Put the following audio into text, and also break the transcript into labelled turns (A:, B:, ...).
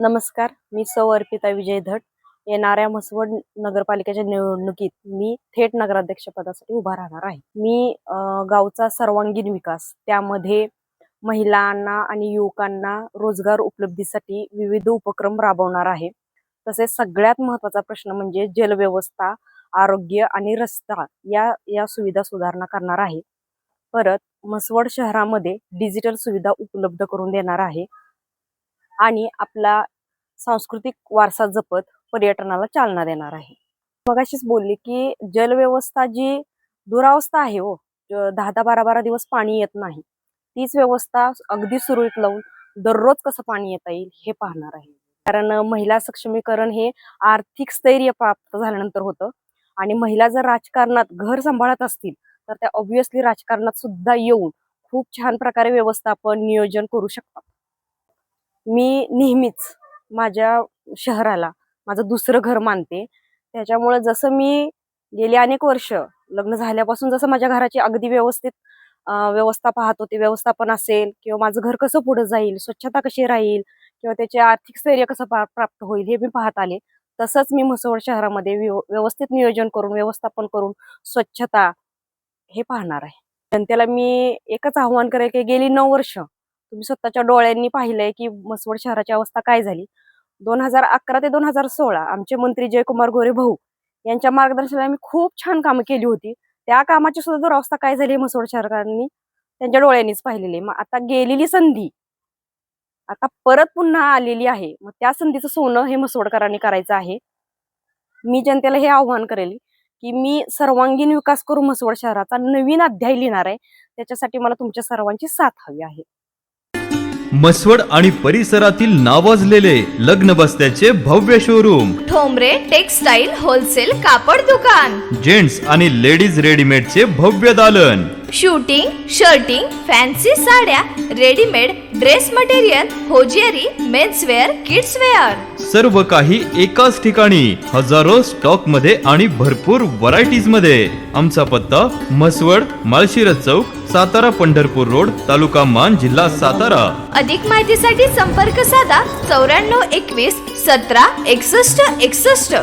A: नमस्कार मी सौ अर्पिता विजय धट. येणाऱ्या म्हसवड नगरपालिकेच्या निवडणुकीत मी थेट नगराध्यक्ष पदासाठी उभा राहणार आहे. मी गावचा सर्वांगीण विकास त्यामध्ये महिलांना आणि युवकांना रोजगार उपलब्धीसाठी विविध उपक्रम राबवणार आहे. तसेच सगळ्यात महत्त्वाचा प्रश्न म्हणजे जलव्यवस्था आरोग्य आणि रस्ता या या सुविधा सुधारणा करणार आहे. परत म्हसवड शहरामध्ये डिजिटल सुविधा उपलब्ध करून देणार आहे. आणि आपला सांस्कृतिक वारसा जपत पर्यटनाला चालना देणार आहे. मगाशीच बोलली की जलव्यवस्था जी दुरावस्था आहे हो दहा दहा बारा बारा दिवस पाणी येत नाही तीच व्यवस्था अगदी सुरळीत लावून दररोज कसं पाणी येता येईल हे पाहणार आहे. कारण महिला सक्षमीकरण हे आर्थिक स्थैर्य प्राप्त झाल्यानंतर होतं आणि महिला जर राजकारणात घर सांभाळत असतील तर त्या ऑब्विसली राजकारणात सुद्धा येऊन खूप छान प्रकारे व्यवस्थापन नियोजन करू शकतात. मी नेहमीच माझ्या शहराला माझं दुसरं घर मानते. त्याच्यामुळे जसं मी गेली अनेक वर्ष लग्न झाल्यापासून जसं माझ्या घराची अगदी व्यवस्थित व्यवस्था पाहत होते व्यवस्थापन असेल किंवा माझं घर कसं पुढे जाईल स्वच्छता कशी राहील किंवा त्याचे आर्थिक स्थैर्य कसं पा- प्राप्त होईल हे मी पाहत आले. तसंच मी म्हसवड शहरामध्ये व्यव- व्यवस्थित नियोजन करून व्यवस्थापन करून स्वच्छता हे पाहणार आहे. जनतेला मी एकच आव्हान करेल की गेली नऊ वर्ष तुम्ही स्वतःच्या डोळ्यांनी पाहिलंय की म्हसवड शहराची अवस्था काय झाली? दोन हजार अकरा ते दोन हजार सोळा आमचे मंत्री जयकुमार गोरे भाऊ यांच्या मार्गदर्शनाने आम्ही खूप छान कामं केली होती. त्या कामाची सुद्धा दुरावस्था काय झाली म्हसवड शहरांनी? त्यांच्या डोळ्यांनीच पाहिलेली. मग आता गेलेली संधी. आता परत पुन्हा आलेली आहे. मग त्या संधीचं सोनं हे म्हसवडकरांनी करायचं आहे. मी जनतेला हे आव्हान करेल की मी सर्वांगीण विकास करू म्हसवड शहराचा नवीन अध्याय लिहिणार आहे. त्याच्यासाठी मला तुमच्या सर्वांची साथ हवी आहे.
B: मसवड आणि परिसरातील नावाजलेले लग्न बस्त्याचे भव्य शोरूम
C: ठोंबरे टेक्सटाईल होलसेल कापड दुकान.
B: जेंट्स आणि लेडीज रेडीमेडचे भव्य दालन.
C: शूटिंग शर्टिंग फॅन्सी साड्या readymade dress material hosiery menswear kidswear
B: सर्व काही एकाच ठिकाणी हजारो स्टॉकमध्ये आणि भरपूर व्हरायटीजमध्ये आमचा पत्ता मसवड माळशिरस चौक सातारा पंढरपूर रोड तालुका मान जिल्हा सातारा.
C: अधिक माहितीसाठी संपर्क साधा चौऱ्याण्णव एकवीस सतरा एकसष्ट एकसष्ट